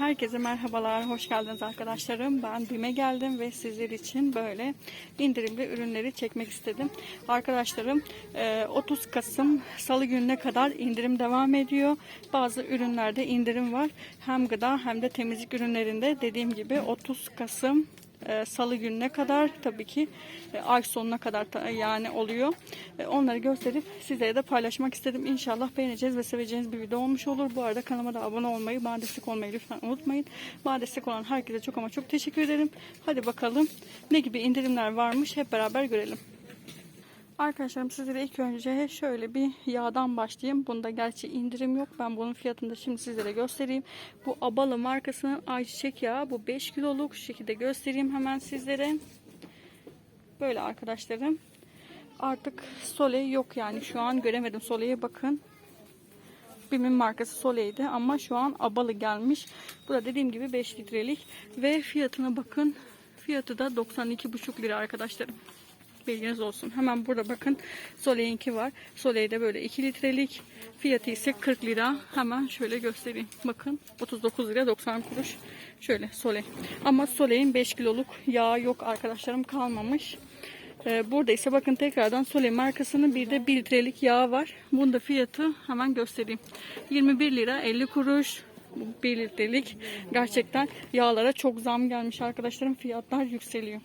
Herkese merhabalar, hoş geldiniz arkadaşlarım. Ben BİM'e geldim ve sizler için böyle indirimli ürünleri çekmek istedim. Arkadaşlarım e, 30 Kasım Salı gününe kadar indirim devam ediyor. Bazı ürünlerde indirim var. Hem gıda hem de temizlik ürünlerinde dediğim gibi 30 Kasım e, Salı gününe kadar tabii ki e, ay sonuna kadar da- yani oluyor. E, Onları gösterip sizlere de paylaşmak istedim. İnşallah beğeneceğiz ve seveceğiniz bir video olmuş olur. Bu arada kanalıma da abone olmayı, bana destek olmayı lütfen unutmayın. Bana destek olan herkese çok ama çok teşekkür ederim. Hadi bakalım ne gibi indirimler varmış hep beraber görelim. Arkadaşlarım sizlere ilk önce şöyle bir yağdan başlayayım. Bunda gerçi indirim yok. Ben bunun fiyatını da şimdi sizlere göstereyim. Bu Abalı markasının ayçiçek yağı. Bu 5 kiloluk. Şu şekilde göstereyim hemen sizlere. Böyle arkadaşlarım. Artık Soleil yok yani. Şu an göremedim Soleil'e bakın. Bim'in markası Soleil'di ama şu an Abalı gelmiş. Bu da dediğim gibi 5 litrelik ve fiyatına bakın. Fiyatı da 92,5 lira arkadaşlarım. Bilginiz olsun. Hemen burada bakın Soleil'inki var. Soleil'de böyle 2 litrelik. Fiyatı ise 40 lira. Hemen şöyle göstereyim. Bakın 39 lira 90 kuruş. Şöyle Soleil. Ama Soleil'in 5 kiloluk yağı yok arkadaşlarım kalmamış. Ee, Burada ise bakın tekrardan Soleil markasının bir de 1 litrelik yağı var. Bunun da fiyatı hemen göstereyim. 21 lira 50 kuruş. Bu 1 litrelik. Gerçekten yağlara çok zam gelmiş arkadaşlarım. Fiyatlar yükseliyor.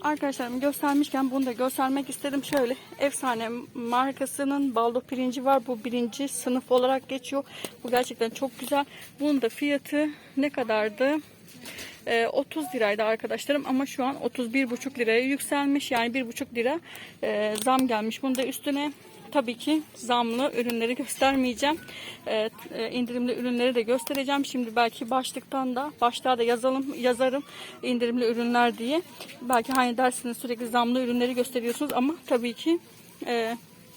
Arkadaşlarım göstermişken bunu da göstermek istedim. Şöyle efsane markasının baldo pirinci var. Bu birinci sınıf olarak geçiyor. Bu gerçekten çok güzel. Bunun da fiyatı ne kadardı? Ee, 30 liraydı arkadaşlarım ama şu an 31,5 liraya yükselmiş. Yani 1,5 lira e, zam gelmiş. Bunu da üstüne tabii ki zamlı ürünleri göstermeyeceğim. Evet, e, indirimli ürünleri de göstereceğim. Şimdi belki başlıktan da başlığa da yazalım yazarım indirimli ürünler diye. Belki hani dersiniz sürekli zamlı ürünleri gösteriyorsunuz ama tabii ki e,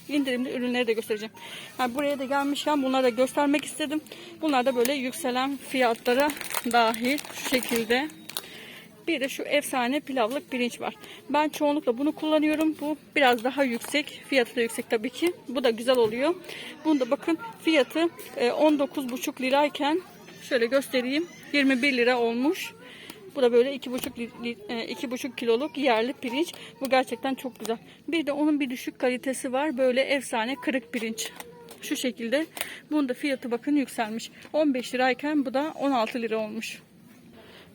indirimli ürünleri de göstereceğim. Yani buraya da gelmişken bunları da göstermek istedim. Bunlar da böyle yükselen fiyatlara dahil şekilde. Bir de şu efsane pilavlık pirinç var. Ben çoğunlukla bunu kullanıyorum. Bu biraz daha yüksek. Fiyatı da yüksek tabii ki. Bu da güzel oluyor. Bunu da bakın fiyatı e, 19,5 lirayken şöyle göstereyim. 21 lira olmuş. Bu da böyle 2,5 li- li- e, 2,5 kiloluk yerli pirinç. Bu gerçekten çok güzel. Bir de onun bir düşük kalitesi var. Böyle efsane kırık pirinç. Şu şekilde. Bunun da fiyatı bakın yükselmiş. 15 lirayken bu da 16 lira olmuş.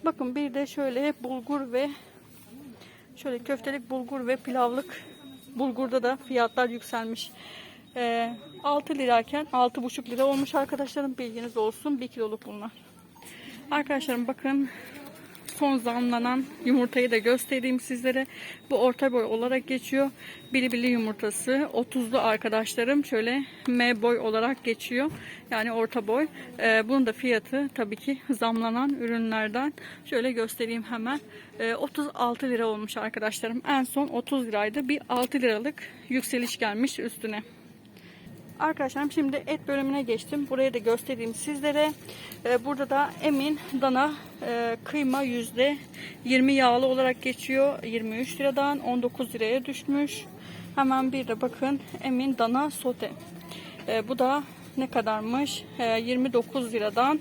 Bakın bir de şöyle bulgur ve şöyle köftelik bulgur ve pilavlık bulgurda da fiyatlar yükselmiş. Ee, 6 lirayken 6,5 lira olmuş arkadaşlarım bilginiz olsun 1 kiloluk bunlar. Arkadaşlarım bakın son zamlanan yumurtayı da göstereyim sizlere. Bu orta boy olarak geçiyor. Bilibili yumurtası 30'lu arkadaşlarım şöyle M boy olarak geçiyor. Yani orta boy. Ee, bunun da fiyatı tabii ki zamlanan ürünlerden. Şöyle göstereyim hemen. Ee, 36 lira olmuş arkadaşlarım. En son 30 liraydı. Bir 6 liralık yükseliş gelmiş üstüne. Arkadaşlarım şimdi et bölümüne geçtim. Burayı da göstereyim sizlere. Ee, burada da Emin dana e, kıyma yüzde 20 yağlı olarak geçiyor. 23 liradan 19 liraya düşmüş. Hemen bir de bakın Emin dana sote. Ee, bu da ne kadarmış? Ee, 29 liradan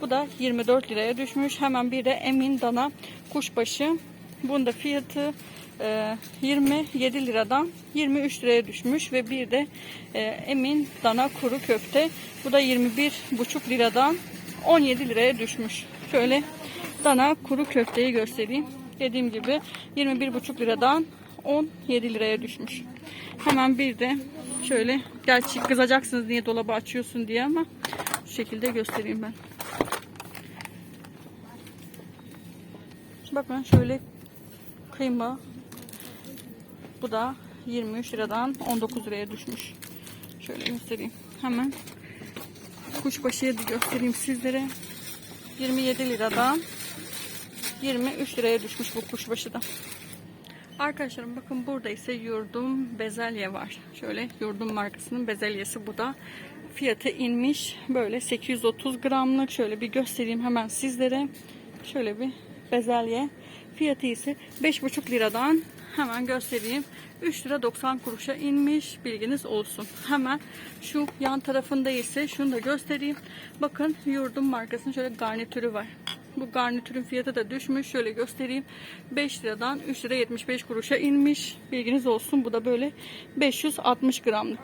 bu da 24 liraya düşmüş. Hemen bir de Emin dana kuşbaşı. Bunun da fiyatı 27 liradan 23 liraya düşmüş ve bir de e, Emin dana kuru köfte. Bu da 21,5 liradan 17 liraya düşmüş. Şöyle dana kuru köfteyi göstereyim. Dediğim gibi 21,5 liradan 17 liraya düşmüş. Hemen bir de şöyle gerçi kızacaksınız niye dolabı açıyorsun diye ama şu şekilde göstereyim ben. Bakın şöyle kıyma bu da 23 liradan 19 liraya düşmüş. Şöyle göstereyim. Hemen kuşbaşıya da göstereyim sizlere. 27 liradan 23 liraya düşmüş bu kuşbaşı da. Arkadaşlarım bakın burada ise yurdum bezelye var. Şöyle yurdum markasının bezelyesi bu da. Fiyatı inmiş. Böyle 830 gramlık. Şöyle bir göstereyim hemen sizlere. Şöyle bir bezelye. Fiyatı ise 5,5 liradan hemen göstereyim. 3 lira 90 kuruşa inmiş. Bilginiz olsun. Hemen şu yan tarafında ise şunu da göstereyim. Bakın yurdum markasının şöyle garnitürü var. Bu garnitürün fiyatı da düşmüş. Şöyle göstereyim. 5 liradan 3 lira 75 kuruşa inmiş. Bilginiz olsun. Bu da böyle 560 gramlık.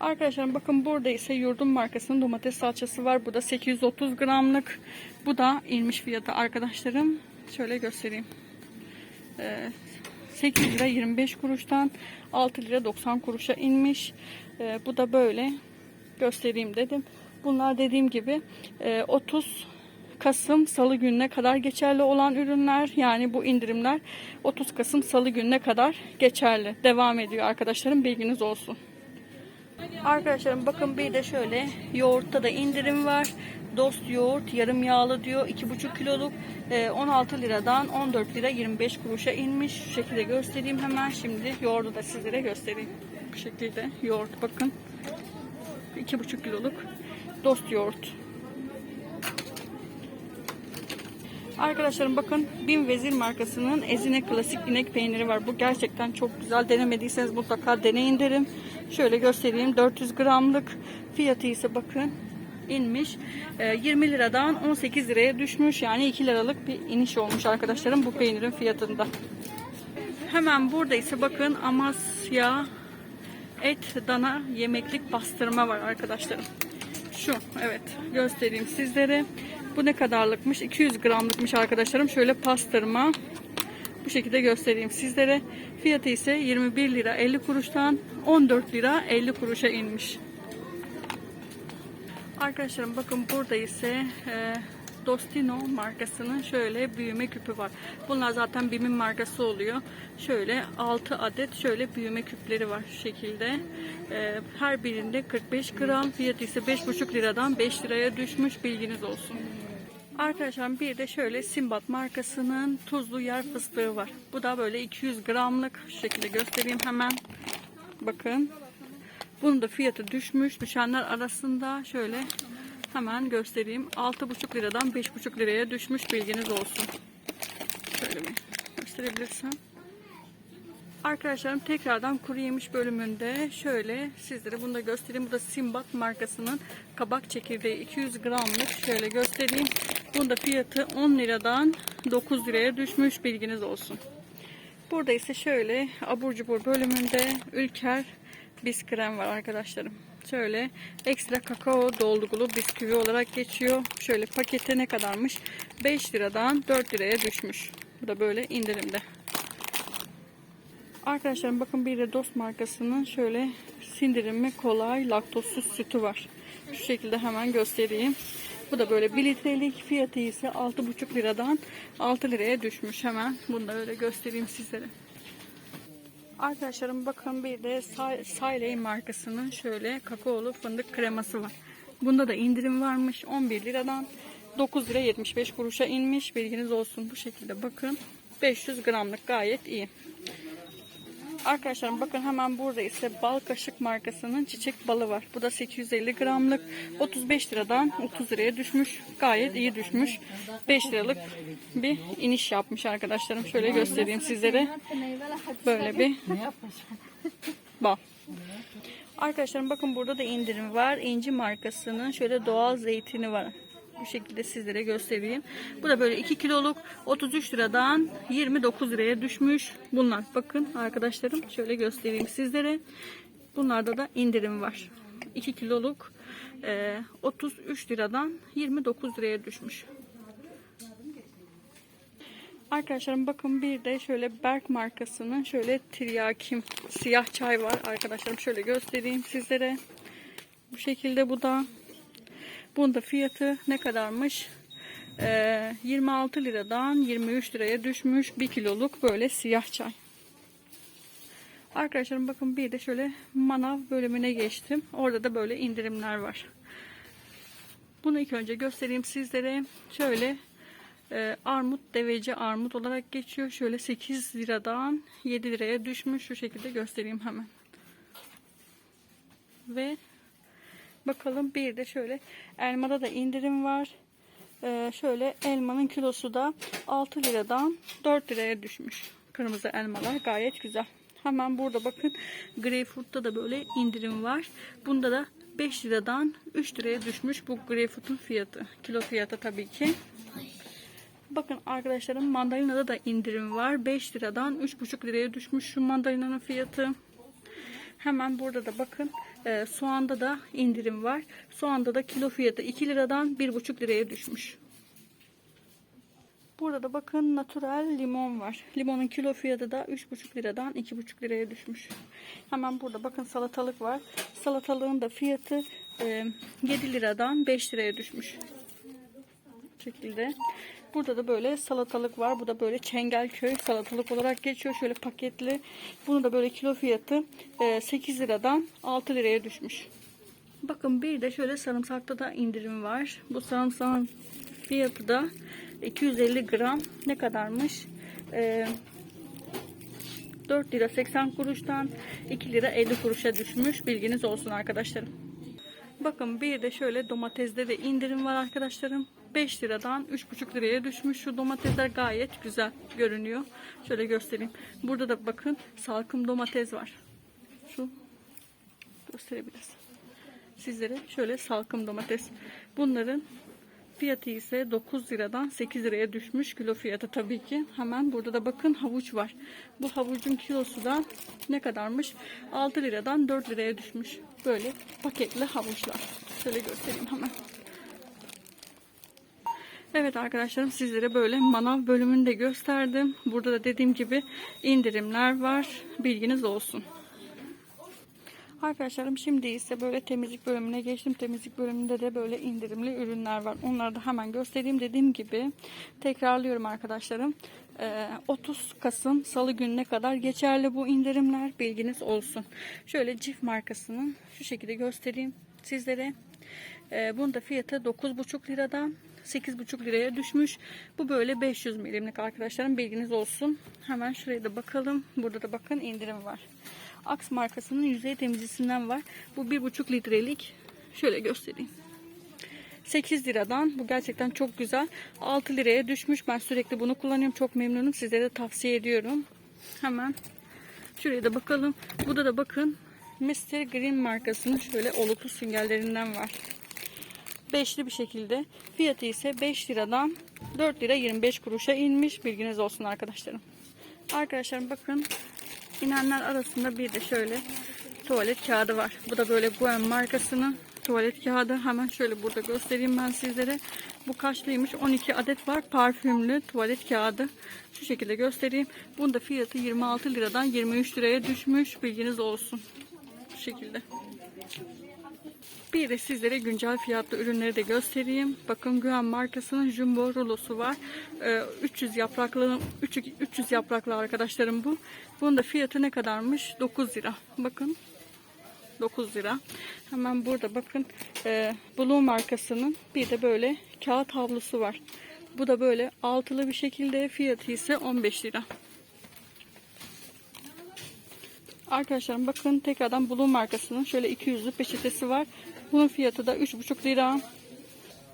Arkadaşlar bakın burada ise yurdum markasının domates salçası var. Bu da 830 gramlık. Bu da inmiş fiyatı arkadaşlarım. Şöyle göstereyim. Ee, 8 lira 25 kuruştan 6 lira 90 kuruşa inmiş. Ee, bu da böyle göstereyim dedim. Bunlar dediğim gibi e, 30 Kasım Salı gününe kadar geçerli olan ürünler. Yani bu indirimler 30 Kasım Salı gününe kadar geçerli. Devam ediyor arkadaşlarım bilginiz olsun. Arkadaşlarım bakın bir de şöyle yoğurtta da indirim var. Dost yoğurt yarım yağlı diyor 2,5 kiloluk e, 16 liradan 14 lira 25 kuruşa inmiş. Şu şekilde göstereyim hemen şimdi yoğurdu da sizlere göstereyim. Bu şekilde yoğurt bakın 2,5 kiloluk dost yoğurt. Arkadaşlarım bakın Bin Vezir markasının Ezine Klasik inek peyniri var. Bu gerçekten çok güzel. Denemediyseniz mutlaka deneyin derim. Şöyle göstereyim. 400 gramlık fiyatı ise bakın inmiş. Ee, 20 liradan 18 liraya düşmüş. Yani 2 liralık bir iniş olmuş arkadaşlarım bu peynirin fiyatında. Hemen burada ise bakın Amasya et dana yemeklik pastırma var arkadaşlarım. Şu evet göstereyim sizlere. Bu ne kadarlıkmış? 200 gramlıkmış arkadaşlarım. Şöyle pastırma. Bu şekilde göstereyim sizlere. Fiyatı ise 21 lira 50 kuruştan 14 lira 50 kuruşa inmiş. Arkadaşlarım bakın burada ise e, Dostino markasının şöyle büyüme küpü var. Bunlar zaten BİM'in markası oluyor. Şöyle 6 adet şöyle büyüme küpleri var şu şekilde. E, her birinde 45 gram. Fiyatı ise 5,5 liradan 5 liraya düşmüş. Bilginiz olsun. Arkadaşlar bir de şöyle Simbat markasının tuzlu yer fıstığı var. Bu da böyle 200 gramlık. Şu şekilde göstereyim hemen. Bakın. Bunun da fiyatı düşmüş. Düşenler arasında şöyle hemen göstereyim. 6,5 liradan 5,5 liraya düşmüş. Bilginiz olsun. Şöyle bir gösterebilirsem. Arkadaşlarım tekrardan kuru yemiş bölümünde şöyle sizlere bunu da göstereyim. Bu da Simbat markasının kabak çekirdeği 200 gramlık. Şöyle göstereyim. Bunda fiyatı 10 liradan 9 liraya düşmüş. Bilginiz olsun. Burada ise şöyle abur cubur bölümünde Ülker biskrem var arkadaşlarım. Şöyle ekstra kakao dolgulu bisküvi olarak geçiyor. Şöyle pakete ne kadarmış? 5 liradan 4 liraya düşmüş. Bu da böyle indirimde. Arkadaşlarım bakın bir de Dost markasının şöyle sindirimi kolay laktozsuz sütü var. Şu şekilde hemen göstereyim. Bu da böyle 1 litrelik fiyatı ise 6,5 liradan 6 liraya düşmüş hemen. Bunu da öyle göstereyim sizlere. Arkadaşlarım bakın bir de Sayley markasının şöyle kakaolu fındık kreması var. Bunda da indirim varmış 11 liradan 9 lira 75 kuruşa inmiş. Bilginiz olsun bu şekilde bakın. 500 gramlık gayet iyi. Arkadaşlarım bakın hemen burada ise bal kaşık markasının çiçek balı var. Bu da 850 gramlık 35 liradan 30 liraya düşmüş. Gayet iyi düşmüş. 5 liralık bir iniş yapmış arkadaşlarım. Şöyle göstereyim sizlere. Böyle bir bal. Arkadaşlarım bakın burada da indirim var. İnci markasının şöyle doğal zeytini var. Bu şekilde sizlere göstereyim. Bu da böyle 2 kiloluk 33 liradan 29 liraya düşmüş. Bunlar bakın arkadaşlarım şöyle göstereyim sizlere. Bunlarda da indirim var. 2 kiloluk 33 liradan 29 liraya düşmüş. Arkadaşlarım bakın bir de şöyle Berk markasının şöyle tiryakim siyah çay var. Arkadaşlarım şöyle göstereyim sizlere. Bu şekilde bu da bunun da fiyatı ne kadarmış? Ee, 26 liradan 23 liraya düşmüş 1 kiloluk böyle siyah çay. Arkadaşlarım bakın bir de şöyle manav bölümüne geçtim. Orada da böyle indirimler var. Bunu ilk önce göstereyim sizlere. Şöyle e, armut deveci armut olarak geçiyor. Şöyle 8 liradan 7 liraya düşmüş. Şu şekilde göstereyim hemen. Ve Bakalım bir de şöyle elmada da indirim var. Ee, şöyle elmanın kilosu da 6 liradan 4 liraya düşmüş. Kırmızı elmalar gayet güzel. Hemen burada bakın greyfurtta da böyle indirim var. Bunda da 5 liradan 3 liraya düşmüş bu greyfurtun fiyatı. Kilo fiyatı tabii ki. Bakın arkadaşlarım mandalinada da indirim var. 5 liradan 3,5 liraya düşmüş şu mandalinanın fiyatı. Hemen burada da bakın e, soğanda da indirim var. Soğanda da kilo fiyatı 2 liradan 1,5 liraya düşmüş. Burada da bakın natural limon var. Limonun kilo fiyatı da 3,5 liradan 2,5 liraya düşmüş. Hemen burada bakın salatalık var. Salatalığın da fiyatı e, 7 liradan 5 liraya düşmüş. Bu şekilde. Burada da böyle salatalık var. Bu da böyle Çengelköy salatalık olarak geçiyor. Şöyle paketli. Bunun da böyle kilo fiyatı e, 8 liradan 6 liraya düşmüş. Bakın bir de şöyle sarımsakta da indirim var. Bu sarımsağın fiyatı da 250 gram ne kadarmış? Ee, 4 lira 80 kuruştan 2 lira 50 kuruşa düşmüş. Bilginiz olsun arkadaşlarım. Bakın bir de şöyle domatesde de indirim var arkadaşlarım. 5 liradan 3,5 liraya düşmüş. Şu domatesler gayet güzel görünüyor. Şöyle göstereyim. Burada da bakın salkım domates var. Şu gösterebiliriz. Sizlere şöyle salkım domates. Bunların Fiyatı ise 9 liradan 8 liraya düşmüş kilo fiyatı tabii ki. Hemen burada da bakın havuç var. Bu havucun kilosu da ne kadarmış? 6 liradan 4 liraya düşmüş. Böyle paketli havuçlar. Şöyle göstereyim hemen. Evet arkadaşlarım sizlere böyle manav bölümünü de gösterdim. Burada da dediğim gibi indirimler var. Bilginiz olsun. Arkadaşlarım şimdi ise böyle temizlik bölümüne geçtim. Temizlik bölümünde de böyle indirimli ürünler var. Onları da hemen göstereyim. Dediğim gibi tekrarlıyorum arkadaşlarım. Ee, 30 Kasım Salı gününe kadar geçerli bu indirimler. Bilginiz olsun. Şöyle Cif markasının şu şekilde göstereyim sizlere. Ee, bunun da fiyatı 9,5 liradan 8,5 liraya düşmüş. Bu böyle 500 milimlik arkadaşlarım bilginiz olsun. Hemen şuraya da bakalım. Burada da bakın indirim var. Axe markasının yüzey temizlisinden var. Bu 1,5 litrelik. Şöyle göstereyim. 8 liradan. Bu gerçekten çok güzel. 6 liraya düşmüş. Ben sürekli bunu kullanıyorum. Çok memnunum. Sizlere de tavsiye ediyorum. Hemen şuraya da bakalım. Burada da bakın Mr. Green markasının şöyle oluklu süngerlerinden var. Beşli bir şekilde. Fiyatı ise 5 liradan 4 lira 25 kuruşa inmiş. Bilginiz olsun arkadaşlarım. Arkadaşlarım bakın İnenler arasında bir de şöyle tuvalet kağıdı var. Bu da böyle Guen markasının tuvalet kağıdı. Hemen şöyle burada göstereyim ben sizlere. Bu kaçlıymış? 12 adet var. Parfümlü tuvalet kağıdı. Şu şekilde göstereyim. Bunun da fiyatı 26 liradan 23 liraya düşmüş. Bilginiz olsun. Bu şekilde. Bir de sizlere güncel fiyatlı ürünleri de göstereyim. Bakın Güven markasının jumbo rulosu var. Ee, 300 yapraklı 300 yapraklı arkadaşlarım bu. Bunun da fiyatı ne kadarmış? 9 lira. Bakın 9 lira. Hemen burada bakın e, Blue markasının bir de böyle kağıt havlusu var. Bu da böyle altılı bir şekilde fiyatı ise 15 lira. Arkadaşlarım bakın tekrardan Blue markasının şöyle 200'lü peçetesi var. Bunun fiyatı da 3,5 lira.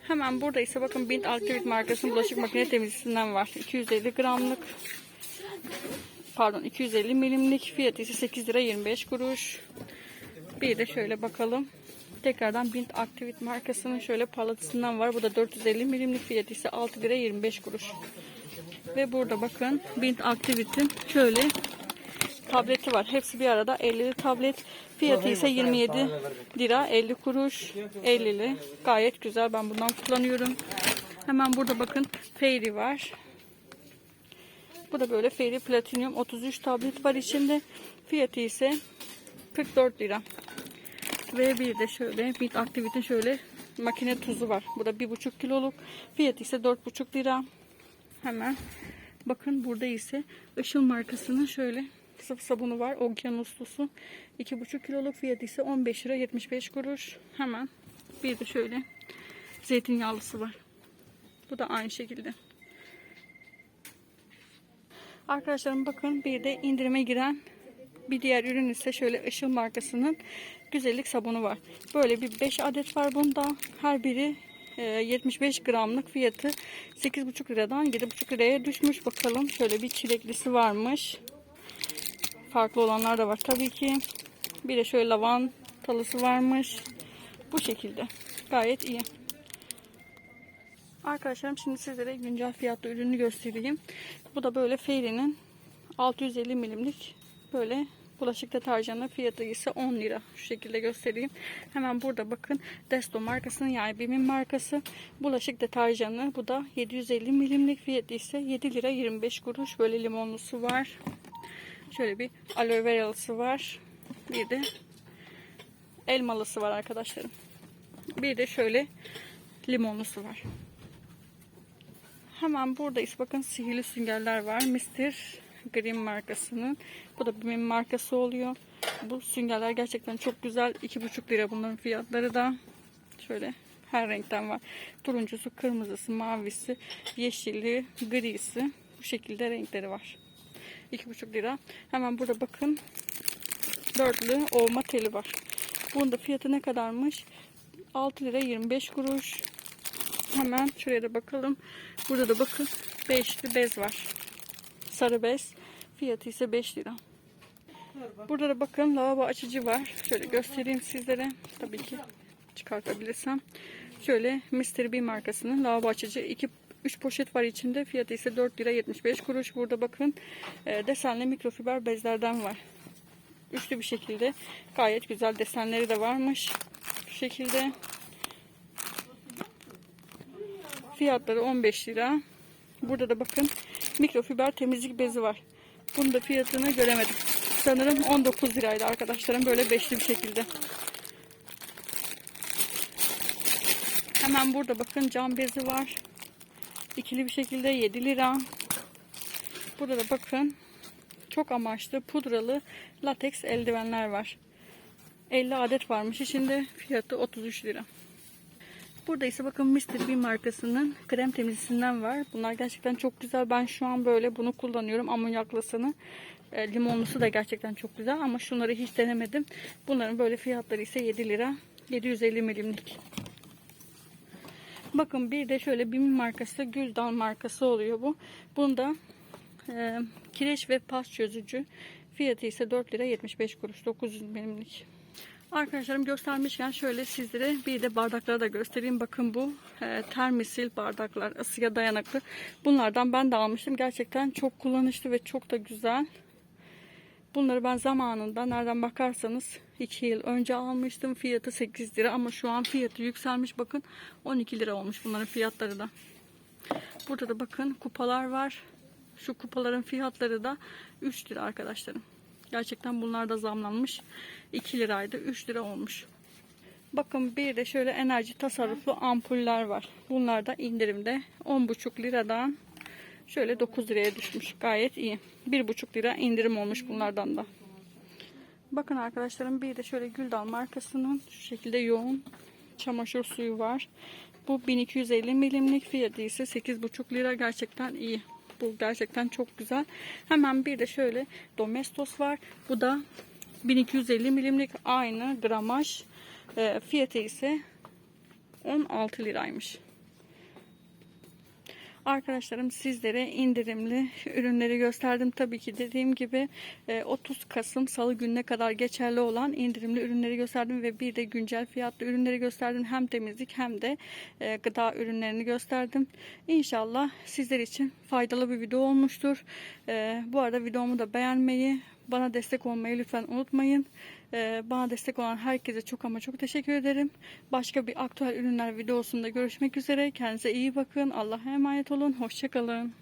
Hemen burada ise bakın Bint Activate markasının bulaşık makine temizlisinden var. 250 gramlık. Pardon 250 milimlik fiyatı ise 8 lira 25 kuruş. Bir de şöyle bakalım. Tekrardan Bint Activate markasının şöyle palatısından var. Bu da 450 milimlik fiyatı ise 6 lira 25 kuruş. Ve burada bakın Bint Activate'in şöyle tableti var. Hepsi bir arada 50'li tablet. Fiyatı ise 27 lira 50 kuruş 50'li. Gayet güzel. Ben bundan kullanıyorum. Hemen burada bakın Fairy var. Bu da böyle Fairy Platinum 33 tablet var içinde. Fiyatı ise 44 lira. Ve bir de şöyle Bit Activity şöyle makine tuzu var. Bu da 1,5 kiloluk. Fiyatı ise 4,5 lira. Hemen bakın burada ise Işıl markasının şöyle sıvı sabunu var. Okyanuslusu. 2,5 kiloluk fiyatı ise 15 lira 75 kuruş. Hemen bir de şöyle zeytinyağlısı var. Bu da aynı şekilde. Arkadaşlarım bakın bir de indirime giren bir diğer ürün ise şöyle Işıl markasının güzellik sabunu var. Böyle bir 5 adet var bunda. Her biri e, 75 gramlık fiyatı 8,5 liradan 7,5 liraya düşmüş. Bakalım şöyle bir çileklisi varmış. Farklı olanlar da var tabii ki. Bir de şöyle lavantalısı varmış. Bu şekilde. Gayet iyi. Arkadaşlarım şimdi sizlere güncel fiyatlı ürünü göstereyim. Bu da böyle Fairy'nin 650 milimlik böyle bulaşık deterjanı fiyatı ise 10 lira. Şu şekilde göstereyim. Hemen burada bakın Desto markasının yani Bim'in markası bulaşık deterjanı. Bu da 750 milimlik fiyatı ise 7 lira 25 kuruş. Böyle limonlusu var. Şöyle bir aloe veralısı var. Bir de elmalısı var arkadaşlarım. Bir de şöyle limonlusu var. Hemen buradayız. Bakın sihirli süngerler var. Mr. Green markasının. Bu da BİM'in markası oluyor. Bu süngerler gerçekten çok güzel. 2,5 lira bunların fiyatları da. Şöyle her renkten var. Turuncusu, kırmızısı, mavisi, yeşili, grisi. Bu şekilde renkleri var. 2,5 lira. Hemen burada bakın. Dörtlü ovma teli var. Bunun da fiyatı ne kadarmış? 6 lira 25 kuruş. Hemen şuraya da bakalım. Burada da bakın beşli bez var. Sarı bez. Fiyatı ise 5 lira. Burada da bakın lavabo açıcı var. Şöyle göstereyim sizlere. Tabii ki çıkartabilirsem. Şöyle Mr. B markasının lavabo açıcı. 2 3 poşet var içinde. Fiyatı ise 4 lira 75 kuruş. Burada bakın e, desenli mikrofiber bezlerden var. Üçlü bir şekilde. Gayet güzel desenleri de varmış. Bu şekilde. Fiyatları 15 lira. Burada da bakın mikrofiber temizlik bezi var. Bunun da fiyatını göremedim. Sanırım 19 liraydı arkadaşlarım. Böyle beşli bir şekilde. Hemen burada bakın cam bezi var. İkili bir şekilde 7 lira. Burada da bakın çok amaçlı pudralı lateks eldivenler var. 50 adet varmış. İçinde fiyatı 33 lira. Burada ise bakın Mr. Bean markasının krem temizlisinden var. Bunlar gerçekten çok güzel. Ben şu an böyle bunu kullanıyorum. Amonyaklısını. E, limonlusu da gerçekten çok güzel ama şunları hiç denemedim. Bunların böyle fiyatları ise 7 lira. 750 milimlik. Bakın bir de şöyle Bim markası Güldal markası oluyor bu. Bunda e, kireç ve pas çözücü. Fiyatı ise 4 lira 75 kuruş. 900 milimlik. Arkadaşlarım göstermişken şöyle sizlere bir de bardakları da göstereyim. Bakın bu e, termisil bardaklar ısıya dayanıklı. Bunlardan ben de almıştım. Gerçekten çok kullanışlı ve çok da güzel. Bunları ben zamanında nereden bakarsanız 2 yıl önce almıştım. Fiyatı 8 lira ama şu an fiyatı yükselmiş. Bakın 12 lira olmuş bunların fiyatları da. Burada da bakın kupalar var. Şu kupaların fiyatları da 3 lira arkadaşlarım. Gerçekten bunlar da zamlanmış. 2 liraydı 3 lira olmuş. Bakın bir de şöyle enerji tasarruflu ampuller var. Bunlar da indirimde 10,5 liradan şöyle 9 liraya düşmüş. Gayet iyi. 1,5 lira indirim olmuş bunlardan da. Bakın arkadaşlarım bir de şöyle Güldal markasının şu şekilde yoğun çamaşır suyu var. Bu 1250 milimlik fiyatı ise 8,5 lira gerçekten iyi. Bu gerçekten çok güzel. Hemen bir de şöyle Domestos var. Bu da 1250 milimlik aynı gramaj. E, fiyatı ise 16 liraymış. Arkadaşlarım sizlere indirimli ürünleri gösterdim. Tabii ki dediğim gibi 30 e, Kasım Salı gününe kadar geçerli olan indirimli ürünleri gösterdim ve bir de güncel fiyatlı ürünleri gösterdim. Hem temizlik hem de e, gıda ürünlerini gösterdim. İnşallah sizler için faydalı bir video olmuştur. E, bu arada videomu da beğenmeyi, bana destek olmayı lütfen unutmayın. Bana destek olan herkese çok ama çok teşekkür ederim. Başka bir aktüel ürünler videosunda görüşmek üzere. Kendinize iyi bakın. Allah'a emanet olun. Hoşçakalın.